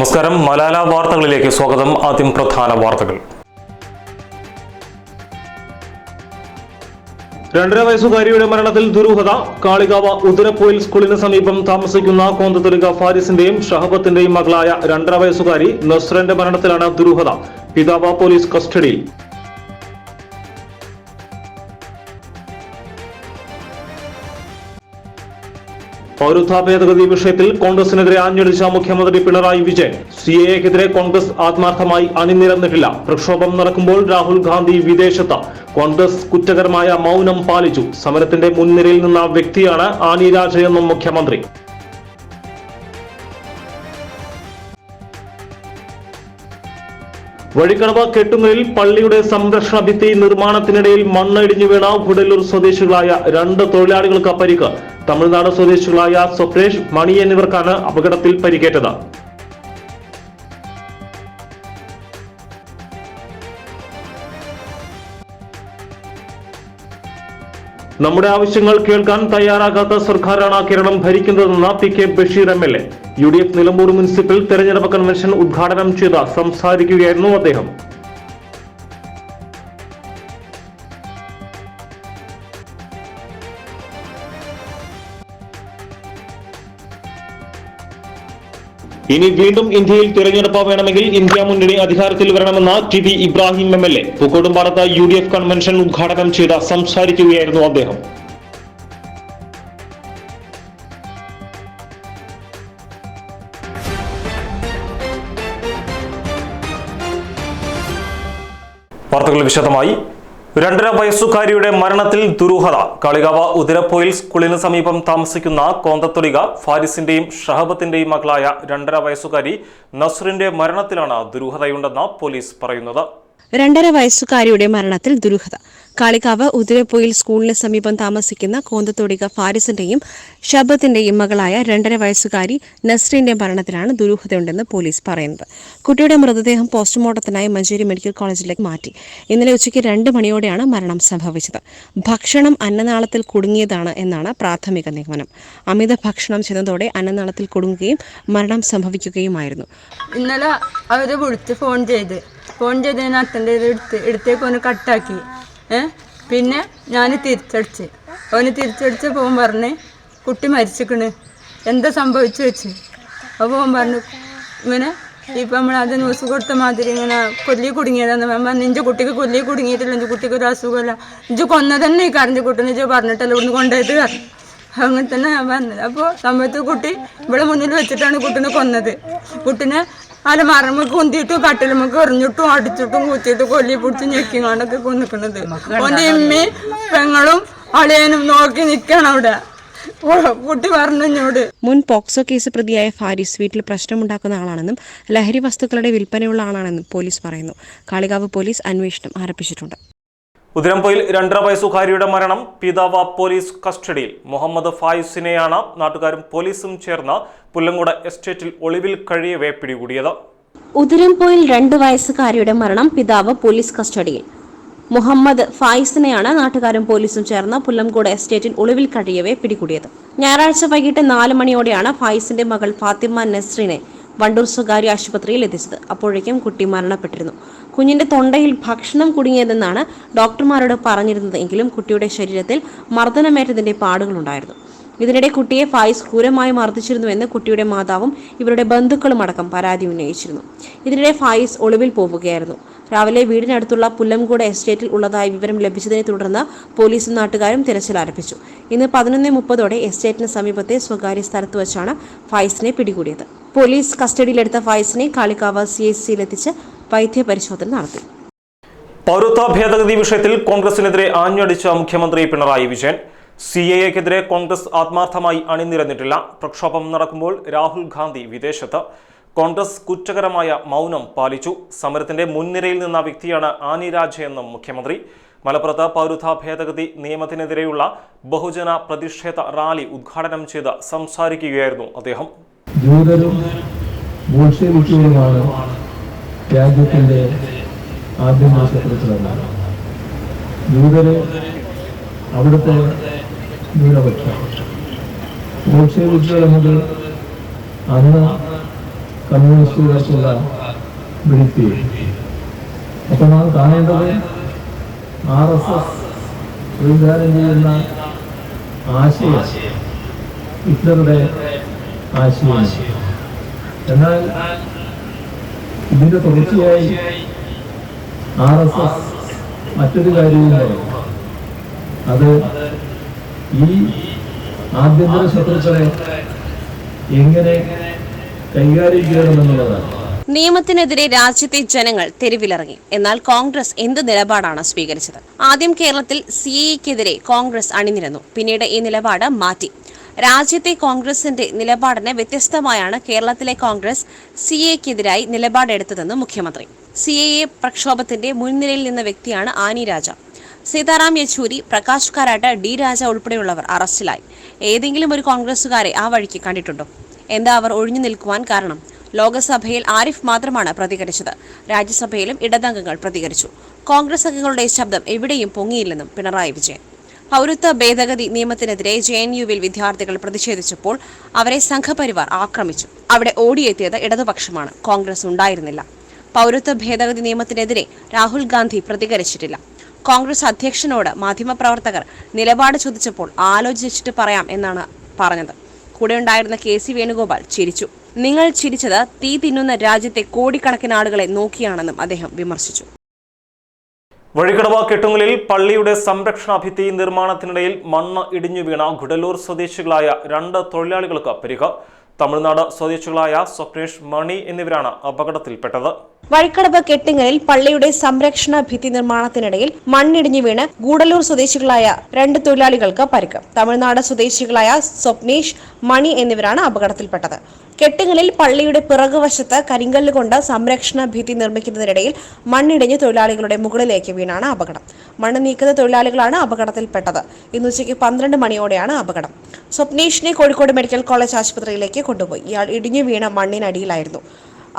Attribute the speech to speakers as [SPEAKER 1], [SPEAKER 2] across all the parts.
[SPEAKER 1] നമസ്കാരം. മലാല വാർത്തകളിലേക്ക് സ്വാഗതം. ആദ്യം പ്രധാന വാർത്തകൾ. രണ്ടര വയസ്സുകാരിയുടെ മരണത്തിൽ ദുരൂഹത. കാളികാവ ഉദരപ്പോയിൽ സ്കൂളിന് സമീപം താമസിക്കുന്ന കോന്തതുരുക ഫാരിസിന്റെയും ഷഹബത്തിന്റെയും മകളായ രണ്ടര വയസ്സുകാരി നസ്രന്റെ മരണത്തിലാണ് ദുരൂഹത. പിതാവ് പോലീസ് കസ്റ്റഡിയിൽ. പൗരത്വ ഭേദഗതി വിഷയത്തിൽ കോൺഗ്രസിനെതിരെ ആഞ്ഞടിച്ച മുഖ്യമന്ത്രി പിണറായി വിജയൻ. സി എക്കെതിരെ കോൺഗ്രസ് ആത്മാർത്ഥമായി അണിനിരന്നിട്ടില്ല. പ്രക്ഷോഭം നടക്കുമ്പോൾ രാഹുൽ ഗാന്ധി വിദേശത്ത്. കോൺഗ്രസ് കുറ്റകരമായ മൗനം പാലിച്ചു. സമരത്തിന്റെ മുൻനിരയിൽ നിന്ന വ്യക്തിയാണ് ആനി രാജയെന്നും മുഖ്യമന്ത്രി. വഴിക്കടവ് കെട്ടുങ്ങലിൽ പള്ളിയുടെ സംരക്ഷണ ഭിത്തി നിർമ്മാണത്തിനിടയിൽ മണ്ണിടിഞ്ഞു വീണ ഗുഡല്ലൂർ സ്വദേശികളായ രണ്ട് തൊഴിലാളികൾക്ക് പരിക്ക് തമിഴ്നാട് സ്വദേശികളായ സ്വപ്രേഷ് മണി എന്നിവർക്കാണ് അപകടത്തിൽ പരിക്കേറ്റത്. നമ്മുടെ ആവശ്യങ്ങൾ കേൾക്കാൻ തയ്യാറാകാത്ത സർക്കാരാണ് Keralam ഭരിക്കുന്നതെന്ന് P K Basheer M L A. U D F Nilambur municipal തെരഞ്ഞെടുപ്പ് കൺവെൻഷൻ ഉദ്ഘാടനം ചെയ്ത് സംസാരിക്കുകയായിരുന്നു അദ്ദേഹം. ഇനി വീണ്ടും ഇന്ത്യയിൽ തിരഞ്ഞെടുപ്പ് വേണമെങ്കിൽ ഇന്ത്യ മുന്നണി അധികാരത്തിൽ വരണമെന്ന T V Ibrahim M L A പൂക്കോടുംപാടത്ത് U D F convention ഉദ്ഘാടനം ചെയ്ത് സംസാരിക്കുകയായിരുന്നു അദ്ദേഹം. വാർത്തകൾ വിശദമായി. രണ്ടര വയസ്സുകാരിയുടെ മരണത്തിൽ ദുരൂഹത. കളികാവ ഉദരപ്പോയിൽ സ്കൂളിന് സമീപം താമസിക്കുന്ന കോന്തത്തൊലിക ഫാരിസിന്റെയും ഷഹബത്തിന്റെയും മകളായ രണ്ടര വയസ്സുകാരി നസ്റിന്റെ മരണത്തിലാണ് ദുരൂഹതയുണ്ടെന്ന് പോലീസ് പറയുന്നത്.
[SPEAKER 2] രണ്ടര വയസ്സുകാരിയുടെ മരണത്തിൽ ദുരൂഹത. കാളികാവ് ഉതിരപ്പൊയിൽ സ്കൂളിന് സമീപം താമസിക്കുന്ന കോന്തത്തോടിക ഫാരിസിന്റെയും ഷബത്തിന്റെയും മകളായ രണ്ടര വയസ്സുകാരി നസ്രീന്റെ മരണത്തിലാണ് ദുരൂഹതയുണ്ടെന്ന് പോലീസ് പറയുന്നത്. കുട്ടിയുടെ മൃതദേഹം പോസ്റ്റ്മോർട്ടത്തിനായി മഞ്ചേരി മെഡിക്കൽ കോളേജിലേക്ക് മാറ്റി. ഇന്നലെ ഉച്ചയ്ക്ക് രണ്ട് മണിയോടെയാണ് മരണം സംഭവിച്ചത്. ഭക്ഷണം അന്നനാളത്തിൽ കുടുങ്ങിയതാണ് എന്നാണ് പ്രാഥമിക നിഗമനം. അമിത ഭക്ഷണം ചെയ്തതോടെ അന്നനാളത്തിൽ കുടുങ്ങുകയും മരണം സംഭവിക്കുകയുമായിരുന്നു.
[SPEAKER 3] ഇന്നലെ അവർ വിളിച്ച് ഫോൺ ചെയ്ത് ഫോൺ ചെയ്തതിന് അത്തന്റെ എടുത്ത് എടുത്തേക്ക് ഒന്ന് കട്ടാക്കി. ഏ? പിന്നെ ഞാൻ തിരിച്ചടിച്ച്. അവന് തിരിച്ചടിച്ച് പോകാൻ പറഞ്ഞ് കുട്ടി മരിച്ചിക്കണ്. എന്താ സംഭവിച്ചു വെച്ച്? അപ്പോൾ അവൻ പറഞ്ഞു ഇങ്ങനെ ഇപ്പം നമ്മൾ അത് ന്യൂസ് കൊടുത്ത മാതിരി ഇങ്ങനെ കൊല്ലി കുടുങ്ങിയതെന്ന് ഞാൻ പറഞ്ഞു ഇഞ്ച് കുട്ടിക്ക് കൊല്ലി കുടുങ്ങിയിട്ടില്ല. ഇഞ്ച് കുട്ടിക്ക് ഒരു അസുഖമില്ല. കൊന്ന തന്നെ ഈ കറഞ്ഞ കുട്ടീനെ ഇഞ്ച് പറഞ്ഞിട്ടല്ല ഇവിടുന്ന് കൊണ്ടുപോയത് പറഞ്ഞു അങ്ങനെ തന്നെ ഞാൻ പറഞ്ഞത് അപ്പോൾ സമയത്ത് കുട്ടി ഇവിടെ മുന്നിൽ വെച്ചിട്ടാണ് കുട്ടീനെ കൊന്നത്. കുട്ടീനെ അലമാറമ്മക്ക് കുന്തിയിട്ടും കട്ടിലുമ്മക്ക് എറിഞ്ഞിട്ടും അടിച്ചിട്ടും കുത്തിയിട്ടും കൊല്ലി പിടിച്ച് ഞെക്കിങ്ങാണ്ടൊക്കെ കൊന്നിക്കണത്. ഓന്റെ ഇമ്മയും പെങ്ങളും അളിയനും നോക്കി നിക്കണം അവിടെ. കുട്ടി
[SPEAKER 2] മുൻ പോക്സോ കേസ് പ്രതിയായ ഫാരിസ് വീട്ടിൽ പ്രശ്നമുണ്ടാക്കുന്ന ആളാണെന്നും ലഹരി വസ്തുക്കളുടെ വിൽപ്പനയുള്ള ആളാണെന്നും പോലീസ് പറയുന്നു. കാളികാവ് പോലീസ് അന്വേഷണം ആരംഭിച്ചിട്ടുണ്ട്.
[SPEAKER 1] ഉദിരംപൊയിൽ രണ്ടര വയസ്സുകാരിയുടെ മരണം. പിതാവ് പോലീസ് കസ്റ്റഡിയിൽ. മുഹമ്മദ് ഫായിസിനെയാണ് നാട്ടുകാരും പോലീസും ചേർന്ന് പുല്ലങ്കോട് എസ്റ്റേറ്റിൽ ഒളിവിൽ കഴിയവേ പിടികൂടിയത്.
[SPEAKER 2] ഉതിരംപോയിൽ രണ്ട് വയസ്സുകാരിയുടെ മരണം പിതാവ് പോലീസ് കസ്റ്റഡിയിൽ. മുഹമ്മദ് ഫായിസിനെയാണ് നാട്ടുകാരും പോലീസും ചേർന്ന് പുല്ലംകോട് എസ്റ്റേറ്റിൽ ഒളിവിൽ കഴിയവേ പിടികൂടിയത്. ഞായറാഴ്ച വൈകിട്ട് നാല് മണിയോടെയാണ് ഫായിസിന്റെ മകൾ ഫാത്തിമ നസ്രിനെ വണ്ടൂർ സ്വകാര്യ ആശുപത്രിയിൽ എത്തിച്ചത്. അപ്പോഴേക്കും കുട്ടി മരണപ്പെട്ടിരുന്നു. കുഞ്ഞിന്റെ തൊണ്ടയിൽ ഭക്ഷണം കുടുങ്ങിയതെന്നാണ് ഡോക്ടർമാരോട് പറഞ്ഞിരുന്നത് എങ്കിലും കുട്ടിയുടെ ശരീരത്തിൽ മർദ്ദനമേറ്റതിന്റെ പാടുകളുണ്ടായിരുന്നു. ഇതിനിടെ കുട്ടിയെ ഫായിസ് ക്രൂരമായി മർദ്ദിച്ചിരുന്നുവെന്ന് കുട്ടിയുടെ മാതാവും ഇവരുടെ ബന്ധുക്കളും അടക്കം പരാതി ഉന്നയിച്ചിരുന്നു. ഇതിനിടെ ഫായിസ് ഒളിവിൽ പോവുകയായിരുന്നു. രാവിലെ വീടിനടുത്തുള്ള പുല്ലംകോട് എസ്റ്റേറ്റിൽ ഉള്ളതായി വിവരം ലഭിച്ചതിനെ തുടർന്ന് പോലീസും നാട്ടുകാരും തിരച്ചിൽ ആരംഭിച്ചു. ഇന്ന് പതിനൊന്ന് മുപ്പതോടെ എസ്റ്റേറ്റിന് സമീപത്തെ സ്വകാര്യ സ്ഥലത്ത് വച്ചാണ് ഫായിസിനെ പിടികൂടിയത്. പോലീസ് കസ്റ്റഡിയിലെടുത്ത ഫായിസിനെ കാളിക്കാവ് സി എസ് സിയിലെത്തിച്ച് വൈദ്യപരിശോധന നടത്തി.
[SPEAKER 1] പൗരത്വ ഭേദഗതി വിഷയത്തിൽ കോൺഗ്രസിനെതിരെ ആഞ്ഞടിച്ച മുഖ്യമന്ത്രി പിണറായി വിജയൻ. സി എ എക്കെതിരെ കോൺഗ്രസ് ആത്മാർത്ഥമായി അണിനിരന്നിട്ടില്ല. പ്രക്ഷോഭം നടക്കുമ്പോൾ രാഹുൽ ഗാന്ധി വിദേശത്ത്. കോൺഗ്രസ് കുറ്റകരമായ മൗനം പാലിച്ചു. സമരത്തിന്റെ മുൻനിരയിൽ നിന്ന വ്യക്തിയാണ് ആനി രാജ എന്നും മുഖ്യമന്ത്രി. മലപ്പുറത്ത് പൗരത്വ ഭേദഗതി നിയമത്തിനെതിരെയുള്ള ബഹുജന പ്രതിഷേധ റാലി ഉദ്ഘാടനം ചെയ്ത് സംസാരിക്കുകയായിരുന്നു അദ്ദേഹം.
[SPEAKER 4] രാജ്യത്തിന്റെ ആദ്യ പ്രസിഡന്റ് ജൂതര് അവിടുത്തെ ന്യൂനപക്ഷം എന്നത് അന്ന് കമ്മ്യൂണിസ്റ്റുകാർക്കുള്ള വിളിത്തി അപ്പൊ നാം കാണേണ്ടത് ആർ എസ് എസ് പ്രതിദാനം ചെയ്യുന്ന ആശയം ഹിറ്റ്ലറുടെ ആശയ എന്നാൽ ഇതിന്റെ തുടർച്ചയായി ആർ എസ് എസ് മറ്റൊരു കാര്യവും പറയും അത് ഈ ആഭ്യന്തര ശത്രുക്കളെ എങ്ങനെ കൈകാര്യം ചെയ്യണമെന്നുള്ളതാണ്
[SPEAKER 2] നിയമത്തിനെതിരെ രാജ്യത്തെ ജനങ്ങൾ തെരുവിലിറങ്ങി. എന്നാൽ കോൺഗ്രസ് എന്ത് നിലപാടാണ് സ്വീകരിച്ചത്? ആദ്യം കേരളത്തിൽ സി എക്കെതിരെ കോൺഗ്രസ് അണിനിരന്നു. പിന്നീട് ഈ നിലപാട് മാറ്റി. രാജ്യത്തെ കോൺഗ്രസിന്റെ നിലപാടിന് വ്യത്യസ്തമായാണ് കേരളത്തിലെ കോൺഗ്രസ് സി എക്കെതിരായി നിലപാടെടുത്തതെന്ന് മുഖ്യമന്ത്രി. സി എ എ പ്രക്ഷോഭത്തിന്റെ മുൻനിരയിൽ നിന്ന വ്യക്തിയാണ് ആനി രാജ. സീതാറാം യെച്ചൂരി പ്രകാശ് കാരാട്ട് ഡി രാജ ഉൾപ്പെടെയുള്ളവർ അറസ്റ്റിലായി. ഏതെങ്കിലും ഒരു കോൺഗ്രസുകാരെ ആ വഴിക്ക് കണ്ടിട്ടുണ്ടോ? എന്താ അവർ ഒഴിഞ്ഞു നിൽക്കുവാൻ കാരണം? ലോകസഭയിൽ ആരിഫ് മാത്രമാണ് പ്രതികരിച്ചത്. രാജ്യസഭയിലും ഇടതംഗങ്ങൾ പ്രതികരിച്ചു. കോൺഗ്രസ് അംഗങ്ങളുടെ ശബ്ദം എവിടെയും പൊങ്ങിയില്ലെന്നും പിണറായി വിജയൻ. പൗരത്വ ഭേദഗതി നിയമത്തിനെതിരെ ജെ എൻ യുവിൽ വിദ്യാർത്ഥികൾ പ്രതിഷേധിച്ചപ്പോൾ അവരെ സംഘപരിവാർ ആക്രമിച്ചു. അവിടെ ഓടിയെത്തിയത് ഇടതുപക്ഷമാണ്. കോൺഗ്രസ് ഉണ്ടായിരുന്നില്ല. പൗരത്വ ഭേദഗതി നിയമത്തിനെതിരെ രാഹുൽ ഗാന്ധി പ്രതികരിച്ചിട്ടില്ല. കോൺഗ്രസ് അധ്യക്ഷനോട് മാധ്യമപ്രവർത്തകർ നിലപാട് ചോദിച്ചപ്പോൾ ആലോചിച്ചിട്ട് പറയാം എന്നാണ് പറഞ്ഞത്. കൂടെ ഉണ്ടായിരുന്ന കെ സി വേണുഗോപാൽ ചിരിച്ചു. നിങ്ങൾ ചിരിച്ചത് തീ തിന്നുന്ന രാജ്യത്തെ കോടിക്കണക്കിന് ആളുകളെ നോക്കിയാണെന്നും അദ്ദേഹം വിമർശിച്ചു.
[SPEAKER 1] വഴിക്കടവ കെട്ടുങ്ങലിൽ പള്ളിയുടെ സംരക്ഷണ ഭിത്തി നിർമ്മാണത്തിനിടയിൽ മണ്ണ് ഇടിഞ്ഞു വീണ ഗുഡലൂർ സ്വദേശികളായ രണ്ട് തൊഴിലാളികൾക്ക് പരിക്ക്. തമിഴ്നാട് സ്വദേശികളായ സ്വപ്നേഷ് മണി എന്നിവരാണ് അപകടത്തിൽപ്പെട്ടത്.
[SPEAKER 2] വഴിക്കടവ് കെട്ടിങ്ങലിൽ പള്ളിയുടെ സംരക്ഷണ ഭിത്തി നിർമ്മാണത്തിനിടയിൽ മണ്ണിടിഞ്ഞു വീണ് ഗൂഡലൂർ സ്വദേശികളായ രണ്ട് തൊഴിലാളികൾക്ക് പരിക്ക്. തമിഴ്നാട് സ്വദേശികളായ സ്വപ്നേഷ് മണി എന്നിവരാണ് അപകടത്തിൽപ്പെട്ടത്. കെട്ടിങ്ങലിൽ പള്ളിയുടെ പിറകുവശത്ത് കരിങ്കല്ല് കൊണ്ട് സംരക്ഷണ ഭിത്തി നിർമ്മിക്കുന്നതിനിടയിൽ മണ്ണിടിഞ്ഞ് തൊഴിലാളികളുടെ മുകളിലേക്ക് വീണാണ് അപകടം. മണ്ണ് നീക്കുന്ന തൊഴിലാളികളാണ് അപകടത്തിൽപ്പെട്ടത്. ഇന്ന് ഉച്ചയ്ക്ക് പന്ത്രണ്ട് മണിയോടെയാണ് അപകടം. സ്വപ്നേഷിനെ കോഴിക്കോട് മെഡിക്കൽ കോളേജ് ആശുപത്രിയിലേക്ക് കൊണ്ടുപോയി. ഇയാൾ ഇടിഞ്ഞു വീണ മണ്ണിനടിയിലായിരുന്നു.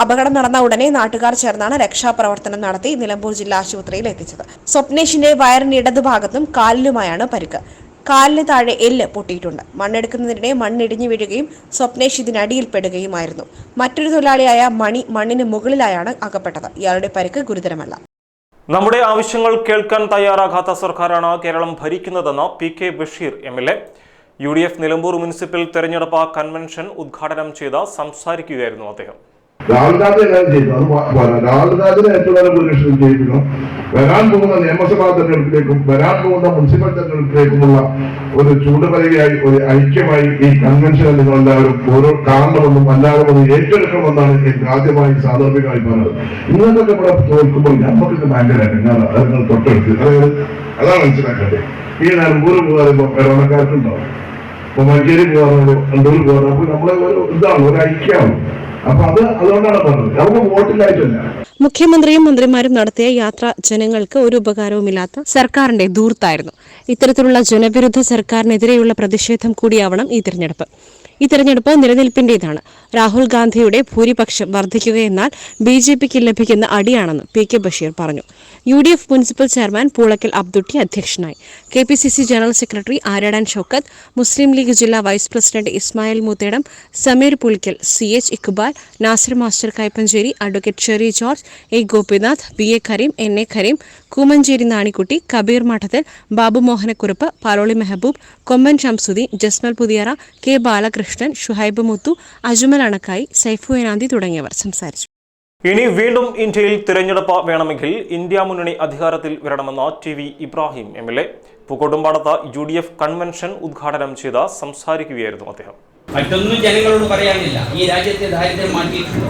[SPEAKER 2] അപകടം നടന്ന ഉടനെ നാട്ടുകാർ ചേർന്നാണ് രക്ഷാപ്രവർത്തനം നടത്തി നിലമ്പൂർ ജില്ലാ ആശുപത്രിയിൽ എത്തിച്ചത്. സ്വപ്നേഷിന്റെ വയറിന് ഇടതുഭാഗത്തും കാലിലുമായാണ് പരിക്ക്. കാലിന് താഴെ എല്ല് പൊട്ടിയിട്ടുണ്ട്. മണ്ണെടുക്കുന്നതിനിടെ മണ്ണിടിഞ്ഞു വീഴുകയും സ്വപ്നേഷ് ഇതിനടിയിൽ പെടുകയുമായിരുന്നു മറ്റൊരു തൊഴിലാളിയായ മണി മണ്ണിന് മുകളിലായാണ് അകപ്പെട്ടത്. ഇയാളുടെ പരിക്ക് ഗുരുതരമല്ല.
[SPEAKER 1] നമ്മുടെ ആവശ്യങ്ങൾ കേൾക്കാൻ തയ്യാറാകാത്ത സർക്കാരാണ് Keralam ഭരിക്കുന്നതെന്ന് P K Basheer M L A. U D F Nilambur municipal തെരഞ്ഞെടുപ്പ് കൺവെൻഷൻ ഉദ്ഘാടനം ചെയ്ത് സംസാരിക്കുകയായിരുന്നു അദ്ദേഹം.
[SPEAKER 5] രാഹുൽ ഗാന്ധി എല്ലാം ചെയ്തു. അത് പോ- രാഹുൽ ഗാന്ധിനെ ഏറ്റവും നല്ല പുരുഷൻ ചെയ്യിപ്പിക്കണം വരാൻ പോകുന്ന നിയമസഭാ തെരഞ്ഞെടുപ്പിലേക്കും വരാൻ പോകുന്ന മുനിസിപ്പൽ തെരഞ്ഞെടുപ്പിലേക്കുമുള്ള ഒരു ചൂണ്ടുപലകയായി ഒരു ഐക്യമായി ഈ കൺവെൻഷൻ നിങ്ങൾ എല്ലാവരും ഓരോ കാരണമെന്നും അല്ലാതെ ഒന്നും ഏറ്റെടുക്കണമെന്നാണ് എനിക്ക് ആദ്യമായി സാധാരണമായി പറഞ്ഞത്. ഇന്നത്തെ ഇവിടെ തോൽക്കുമ്പോൾ നമുക്ക് ഭയങ്കര നിങ്ങൾ തൊട്ടെടുത്ത്. അതായത് അതാണ് മനസ്സിലാക്കേണ്ടത്. ഈ നിലമ്പൂർ പോകാറുമ്പോൾ പെരോണക്കാർക്കുണ്ടാവും ഇപ്പൊ മഞ്ചേരി പോകാറുണ്ടോ കണ്ടൂർ പോകാറുണ്ടോ അപ്പൊ നമ്മളെ ഒരു ഇതാണ് ഒരു ഐക്യമാണ്.
[SPEAKER 2] മുഖ്യമന്ത്രിയും മന്ത്രിമാരും നടത്തിയ യാത്ര ജനങ്ങൾക്ക് ഒരു ഉപകാരവുമില്ലാത്ത സർക്കാരിന്റെ ദൂർത്തായിരുന്നു ഇത്തരത്തിലുള്ള ജനവിരുദ്ധ സർക്കാരിനെതിരെയുള്ള പ്രതിഷേധം കൂടിയാവണം ഈ തിരഞ്ഞെടുപ്പ്. ഈ തെരഞ്ഞെടുപ്പ് നിലനിൽപ്പിന്റേതാണ്. രാഹുൽ ഗാന്ധിയുടെ ഭൂരിപക്ഷം വർദ്ധിക്കുകയെന്നാൽ ബി ജെ പിക്ക് ലഭിക്കുന്ന അടിയാണെന്ന് പി കെ ബഷീർ പറഞ്ഞു. U D F municipal chairman Poolakkal Abdutty അധ്യക്ഷനായി. K P C C general secretary Aryadan Shoukath Muslim League ജില്ലാ vice president Ismail Moothedam Sameer Pulikkal C H Iqbal Nasir master Kaippancheri advocate Sherry George A Gopinath B A Kareem N A Kareem Koomancheri Nanikutty Kabeer Madathil Babu Mohanakurup Paloli Mehaboob Komban Shamsudheen Jasmal Puthiyara K Balakrishnan Shuhaib Muthu Ajmal Anakkayi Saifu Enanthi തുടങ്ങിയവർ സംസാരിച്ചു.
[SPEAKER 1] ഇനി വീണ്ടും ഇന്ത്യയിൽ തിരഞ്ഞെടുപ്പ് വേണമെങ്കിൽ India മുന്നണി അധികാരത്തിൽ വരണമെന്ന T V Ibrahim M L A. പൂക്കോട്ടുംപാടത്ത് U D F convention ഉദ്ഘാടനം ചെയ്ത് സംസാരിക്കുകയായിരുന്നു അദ്ദേഹം.
[SPEAKER 6] മറ്റൊന്നും ജനങ്ങളോട് പറയാനില്ല. ഈ രാജ്യത്തെ ദാരിദ്ര്യം മാറ്റിയിട്ടുണ്ടോ?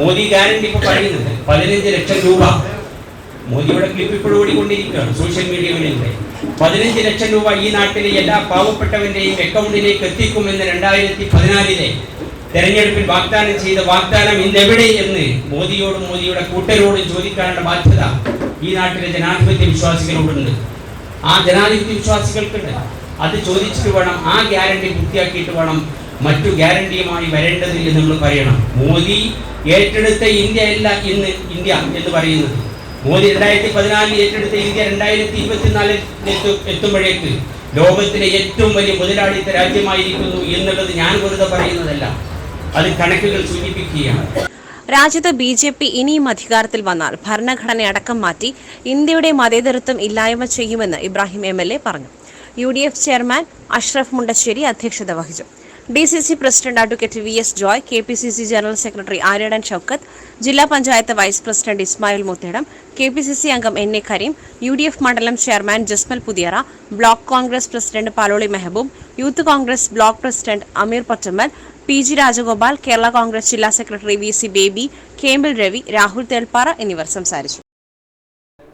[SPEAKER 6] മോദി ഗ്യാരണ്ടി ഇപ്പൊ പറയുന്നുണ്ട്. പതിനഞ്ച് ലക്ഷം രൂപ. മോദിയുടെ ക്ലിപ്പ് ഇപ്പോൾ ഓടിക്കൊണ്ടിരിക്കുകയാണ് സോഷ്യൽ മീഡിയകളിലൂടെ പതിനഞ്ച് ലക്ഷം രൂപ ഈ നാട്ടിലെ എല്ലാ പാവപ്പെട്ടവന്റെയും അക്കൗണ്ടിലേക്ക് എത്തിക്കുമെന്ന് രണ്ടായിരത്തി പതിനാലിലെ തെരഞ്ഞെടുപ്പിൽ വാഗ്ദാനം ചെയ്ത വാഗ്ദാനം ഇന്നെവിടെ എന്ന് മോദിയോടും മോദിയുടെ കൂട്ടരോടും ചോദിക്കാനുള്ള ബാധ്യത ഈ നാട്ടിലെ ജനാധിപത്യ വിശ്വാസികളോടുണ്ട്. ആ ജനാധിപത്യ വിശ്വാസികൾക്കുണ്ട്. അത് ചോദിച്ചിട്ട് വേണം ആ ഗ്യാരണ്ടി പൂർത്തിയാക്കിയിട്ട് വേണം മറ്റു ഗ്യാരണ്ടിയുമായി വരേണ്ടത് എന്ന് നമ്മൾ പറയണം. മോദി ഏറ്റെടുത്ത ഇന്ത്യ അല്ല ഇന്ന് ഇന്ത്യ എന്ന് പറയുന്നത്. മോദി രണ്ടായിരത്തി പതിനാലിൽ ഏറ്റെടുത്ത ഇന്ത്യ രണ്ടായിരത്തി ഇരുപത്തിനാലിൽ എത്തുമ്പോഴേക്ക് ലോകത്തിലെ ഏറ്റവും വലിയ മുതലാളിത്ത രാജ്യമായിരിക്കുന്നു എന്നുള്ളത് ഞാൻ വെറുതെ പറയുന്നതല്ല. അത് കണക്കുകൾ സൂചിപ്പിക്കുകയാണ്.
[SPEAKER 2] രാജ്യത്ത് ബി ജെ പി ഇനിയും അധികാരത്തിൽ വന്നാൽ ഭരണഘടനയടക്കം മാറ്റി ഇന്ത്യയുടെ മതേതരത്വം ഇല്ലായ്മ ചെയ്യുമെന്ന് ഇബ്രാഹിം എം എൽ എ പറഞ്ഞു. U D F chairman Ashraf Mundassery അധ്യക്ഷത വഹിച്ചു. D C C president advocate V S Joy K P C C general secretary Aryadan Shoukath ജില്ലാ panchayat vice president Ismail Moothedam K P C C അംഗം N A Kareem U D F മണ്ഡലം chairman Jasmal Puthiyara block Congress president Paloli Mehaboob youth Congress block president Ameer Pottammal P G Rajagopal Kerala Congress ജില്ലാ secretary V C Baby Kempil Ravi Rahul Thelpara എന്നിവർ സംസാരിച്ചു.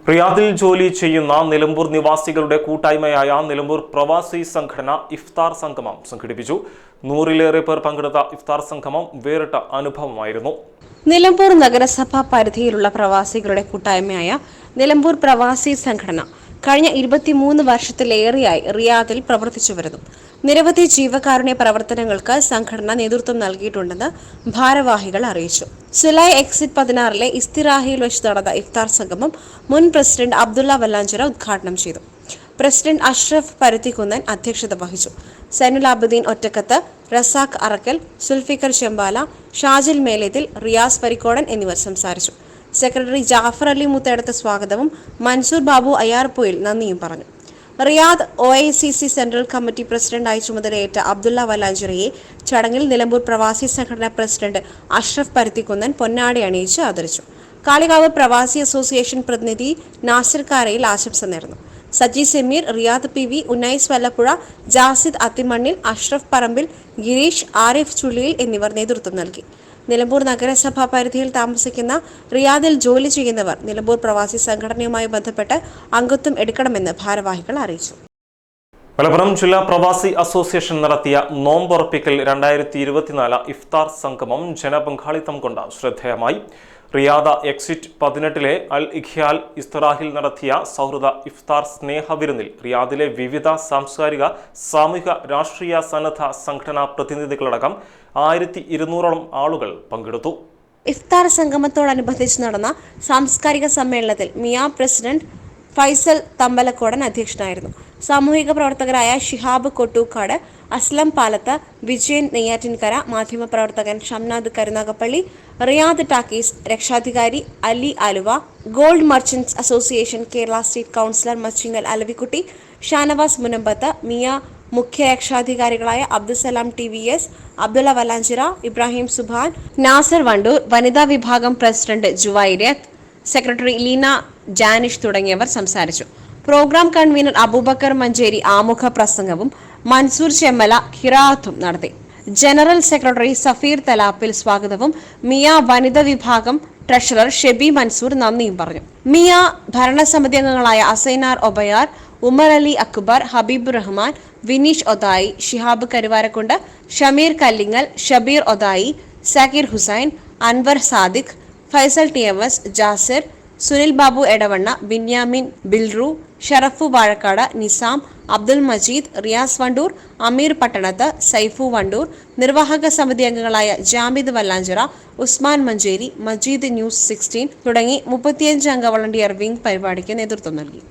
[SPEAKER 1] റിയാദിൽ ജോലി ചെയ്യുന്ന നിലമ്പൂർ നിവാസികളുടെ കൂട്ടായ്മയായ നിലമ്പൂർ പ്രവാസി സംഘടന ഇഫ്താർ സംഗമം സംഘടിപ്പിച്ചു. നൂറിലേറെ പേർ പങ്കെടുത്ത ഇഫ്താർ സംഗമം വേറിട്ട അനുഭവമായിരുന്നു.
[SPEAKER 2] നിലമ്പൂർ നഗരസഭാ പരിധിയിലുള്ള പ്രവാസികളുടെ കൂട്ടായ്മയായ നിലമ്പൂർ പ്രവാസി സംഘടന കഴിഞ്ഞ ഇരുപത്തിമൂന്ന് വർഷത്തിലേറെയായി റിയാദിൽ പ്രവർത്തിച്ചു വരുന്നു. നിരവധി ജീവകാരുണ്യ പ്രവർത്തനങ്ങൾക്ക് സംഘടന നേതൃത്വം നൽകിയിട്ടുണ്ടെന്ന് ഭാരവാഹികൾ അറിയിച്ചു. സുലൈ എക്സിറ്റ് പതിനാറിലെ ഇസ്തിറാഹിയിൽ വെച്ച് നടന്ന ഇഫ്താർ സംഗമം മുൻ പ്രസിഡന്റ് അബ്ദുള്ള വല്ലാഞ്ചിറ ഉദ്ഘാടനം ചെയ്തു. പ്രസിഡന്റ് അഷ്റഫ് പരുത്തിക്കുന്നൻ അധ്യക്ഷത വഹിച്ചു. സൈനുൽ അബുദ്ദീൻ ഒറ്റക്കത്ത് റസാഖ് അറക്കൽ സുൽഫിക്കർ ചെമ്പാല ഷാജിൽ മേലേതിൽ റിയാസ് പരിക്കോടൻ എന്നിവർ സംസാരിച്ചു. സെക്രട്ടറി ജാഫർ അലി മുത്തേടത്ത് സ്വാഗതവും മൻസൂർ ബാബു അയ്യാർപ്പൂയിൽ നന്ദിയും പറഞ്ഞു. Riyadh O I C C central committee പ്രസിഡന്റായി ചുമതലയേറ്റ അബ്ദുള്ള വലാഞ്ചിറയെ ചടങ്ങിൽ നിലമ്പൂർ പ്രവാസി സംഘടനാ പ്രസിഡന്റ് അഷ്റഫ് പരുത്തിക്കുന്നൻ പൊന്നാടി അണിയിച്ച് ആദരിച്ചു. കാളികാവ് പ്രവാസി അസോസിയേഷൻ പ്രതിനിധി നാസിർ കാരയിൽ ആശംസ നേർന്നു. Saji Sameer Riyadh P V Unnais Vallappuzha Jasid Athimannil Ashraf Parambil Girish Arif Chulliyil എന്നിവർ നേതൃത്വം നൽകി. നിലമ്പൂർ നഗരസഭാ പരിധിയിൽ താമസിക്കുന്ന റിയാദിൽ ജോലി ചെയ്യുന്നവർ നിലമ്പൂർ പ്രവാസി സംഘടനയുമായി ബന്ധപ്പെട്ട് അംഗത്വം എടുക്കണമെന്ന് ഭാരവാഹികൾ അറിയിച്ചു.
[SPEAKER 1] മലപ്പുറം ജില്ലാ പ്രവാസി അസോസിയേഷൻ നടത്തിയ നോമ്പുറപ്പിക്കൽ രണ്ടായിരത്തി ഇരുപത്തിനാല് ഇഫ്താർ സംഗമം ജനപങ്കാളിത്തം കൊണ്ട് ശ്രദ്ധേയമായി. റിയാദ എക്സിറ്റ് പതിനെട്ടിലെ അൽ ഇഖ്യാൽ ഇസ്തറാഹിൽ നടത്തിയ സൗഹൃദ ഇഫ്താർ സ്നേഹ വിരുന്നിൽ റിയാദിലെ വിവിധ സാംസ്കാരിക സാമൂഹിക രാഷ്ട്രീയ സന്നദ്ധ സംഘടനാ പ്രതിനിധികളടക്കം ആയിരത്തി ഇരുന്നൂറോളം ആളുകൾ പങ്കെടുത്തു.
[SPEAKER 2] ഇഫ്താർ സംഗമത്തോടനുബന്ധിച്ച് നടന്ന സാംസ്കാരിക സമ്മേളനത്തിൽ മിയാ പ്രസിഡന്റ് ഫൈസൽ തമ്പലക്കോടൻ അധ്യക്ഷനായിരുന്നു. സാമൂഹിക പ്രവർത്തകരായ ഷിഹാബ് കൊട്ടൂക്കാട് അസ്ലം പാലത്ത് വിജയൻ നെയ്യാറ്റിൻകര മാധ്യമപ്രവർത്തകൻ ഷംനാദ് കരുനാഗപ്പള്ളി റിയാദ് ടാക്കീസ് രക്ഷാധികാരി Ali Aluva gold merchants association Kerala state councillor Machingal Alavikutty Shanavas Munambath Miya മുഖ്യ രക്ഷാധികാരികളായ Abdussalam T V S Abdulla Valanchira Ibrahim Subhan Nasar Wandoor വനിതാ വിഭാഗം പ്രസിഡന്റ് ജുവൈരത്ത് സെക്രട്ടറി ലീന ജാനിഷ് തുടങ്ങിയവർ സംസാരിച്ചു. പ്രോഗ്രാം കൺവീനർ അബൂബക്കർ മഞ്ചേരി ആമുഖ പ്രസംഗവും മൻസൂർ ചെമ്മല ഖിറാത്തും നടത്തി. ജനറൽ സെക്രട്ടറി സഫീർ തലാപ്പിൽ സ്വാഗതവും മിയ വനിതാ വിഭാഗം ട്രഷറർ ഷെബി മൻസൂർ നന്ദിയും പറഞ്ഞു. മിയ ഭരണസമിതി അംഗങ്ങളായ Asainar Obayar Umar Ali Akbar Habeeb Rahman Vineesh Othayi Shihab Karuvarakundu Shameer Kallingal Shabeer Othayi Zakir Hussain Anwar Sadiq Faisal T M S Jasir Sunil Babu Edavanna Binyamin Bilru Sharafu Vazhakkad Nizam Abdul Majeed Riyas Wandoor Ameer Pattanath Saifu Wandoor നിർവാഹക സമിതി അംഗങ്ങളായ Jamid Vallanchira Usman Manjeri Majeed news sixteen തുടങ്ങി മുപ്പത്തിയഞ്ച് അംഗ volunteer wing പരിപാടിക്ക് നേതൃത്വം നൽകി.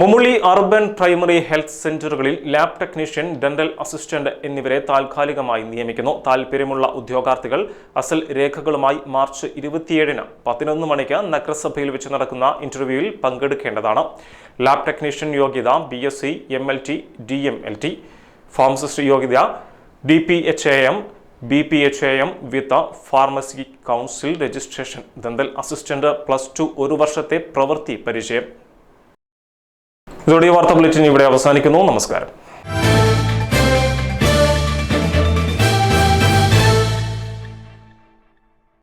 [SPEAKER 1] Mummully urban primary health സെന്ററുകളിൽ ലാബ് ടെക്നീഷ്യൻ ഡെന്റൽ അസിസ്റ്റന്റ് എന്നിവരെ താൽക്കാലികമായി നിയമിക്കുന്നു. താൽപ്പര്യമുള്ള ഉദ്യോഗാർത്ഥികൾ അസൽ രേഖകളുമായി മാർച്ച് ഇരുപത്തിയേഴിന് പതിനൊന്ന് മണിക്ക് നഗരസഭയിൽ വെച്ച് നടക്കുന്ന ഇന്റർവ്യൂവിൽ പങ്കെടുക്കേണ്ടതാണ്. ലാബ് ടെക്നീഷ്യൻ യോഗ്യത B S C M L T D M L T. Pharmacist യോഗ്യത D P H A M B P H A M with pharmacy council registration. Dental assistant plus two ഒരു വർഷത്തെ പ്രവൃത്തി പരിചയം. ഇതോടെ ഈ വാർത്താ bulletin ഇവിടെ അവസാനിക്കുന്നു. നമസ്കാരം.